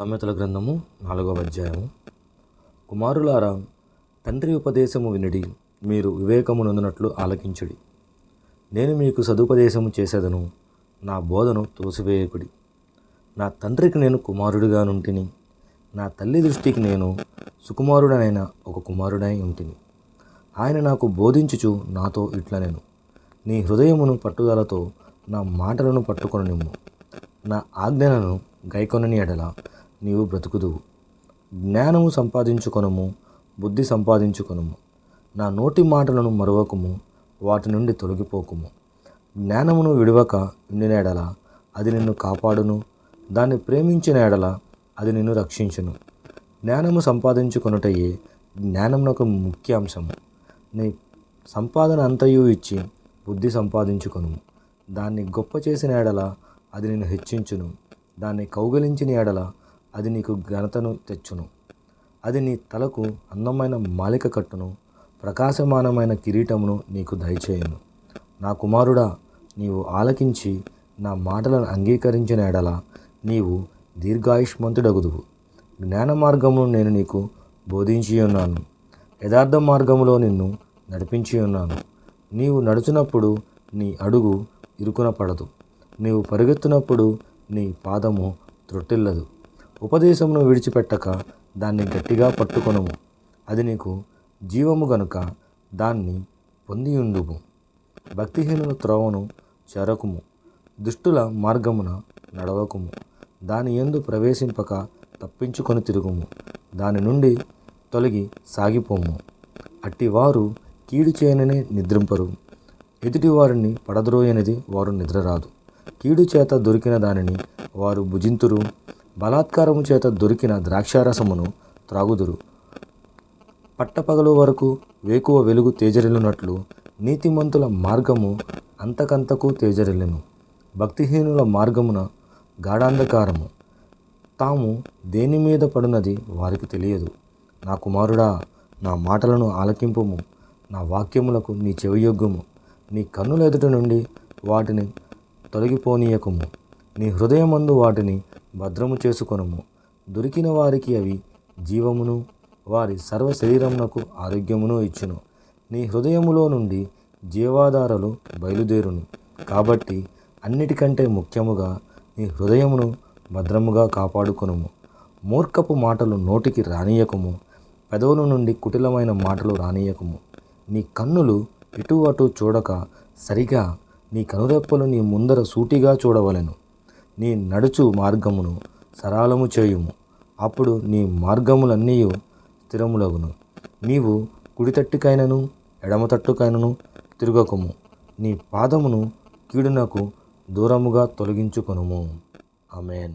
సామెతల గ్రంథము నాలుగవ అధ్యాయము. కుమారులారా తండ్రి ఉపదేశము వినిడి మీరు వివేకము నొందినట్లు ఆలకించుడి. నేను మీకు సదుపదేశము చేసేదను నా బోధను తోసివేయకుడి. నా తండ్రికి నేను కుమారుడిగా నుంటిని నా తల్లి దృష్టికి నేను సుకుమారుడనైన ఒక కుమారుడై ఉంటిని. ఆయన నాకు బోధించుచు నాతో ఇట్లా నేను నీ హృదయమును పట్టుదలతో నా మాటలను పట్టుకొననిమ్ము. నా ఆజ్ఞలను గైకొనని ఎడల నీవు బ్రతుకుదువు. జ్ఞానము సంపాదించుకొనము బుద్ధి సంపాదించుకొనము. నా నోటి మాటలను మరవకము వాటి నుండి తొలగిపోకుము. జ్ఞానమును విడవక ఉండిన ఎడల అది నిన్ను కాపాడును. దాన్ని ప్రేమించిన ఎడల అది నిన్ను రక్షించును. జ్ఞానము సంపాదించుకొనుటయే ఒక ముఖ్య అంశము నీ సంపాదన అంతయు ఇచ్చి బుద్ధి సంపాదించుకొను దాన్ని గొప్ప చేసిన ఎడల అది నిన్ను హెచ్చించును. దాన్ని కౌగలించిన ఎడల అది నీకు ఘనతను తెచ్చును. అది నీ తలకు అందమైన మాలిక కట్టును. ప్రకాశమానమైన కిరీటమును నీకు దయచేయును. నా కుమారుడా నీవు ఆలకించి నా మాటలను అంగీకరించిన ఎడల నీవు దీర్ఘాయుష్మంతుడగుదువు. జ్ఞాన మార్గమును నేను నీకు బోధించి ఉన్నాను. యథార్థ మార్గములో నిన్ను నడిపించి ఉన్నాను. నీవు నడుచునప్పుడు నీ అడుగు ఇరుకున పడదు. నీవు పరిగెత్తునప్పుడు నీ పాదము త్రొట్టిల్లదు. ఉపదేశమును విడిచిపెట్టక దాన్ని గట్టిగా పట్టుకొనుము. అది నీకు జీవము గనుక దాన్ని పొందియుందుము భక్తిహీనుల త్రోవను చెరకుము. దుష్టుల మార్గమున నడవకుము. దాని ఎందు ప్రవేశింపక తప్పించుకొని తిరుగుము. దాని నుండి తొలగి సాగిపోము. అట్టివారు కీడు చేయననే నిద్రింపరు. ఎదుటి వారిని పడద్రోయనిది వారు నిద్రరాదు. కీడు చేత దొరికిన దానిని వారు భుజింతురు. బలాత్కారము చేత దొరికిన ద్రాక్షారసమును త్రాగుదురు. పట్టపగలు వరకు వేకువ వెలుగు తేజరిల్లునట్లు నీతిమంతుల మార్గము అంతకంతకు తేజరిల్లును. భక్తిహీనుల మార్గమున గాఢాంధకారము. తాము దేని మీద పడినది వారికి తెలియదు. నా కుమారుడా నా మాటలను ఆలకింపుము. నా వాక్యములకు నీ చెవియొగ్గుము. నీ కన్నుల ఎదుట నుండి వాటిని తొలగిపోనీయకుము. నీ హృదయమందు వాటిని భద్రము చేసుకొనుము. దొరికిన వారికి అవి జీవమును వారి సర్వ శరీరమునకు ఆరోగ్యమును ఇచ్చును. నీ హృదయములో నుండి జీవాధారలు బయలుదేరును. కాబట్టి అన్నిటికంటే ముఖ్యముగా నీ హృదయమును భద్రముగా కాపాడుకొనుము. మూర్ఖపు మాటలు నోటికి రానియకము పెదవుల నుండి కుటిలమైన మాటలు రానియకము నీ కన్నులు ఇటు అటు చూడక సరిగా నీ కనురెప్పలు నీ ముందర సూటిగా చూడవలెను. నీ నడుచు మార్గమును సరళము చేయుము. అప్పుడు నీ మార్గములన్నీ స్థిరములగును. నీవు కుడితట్టుకైనను ఎడమతట్టుకైనను ఎడమ తట్టుకైనను నీ పాదమును కీడునకు దూరముగా తొలగించుకొనుము. అమేన్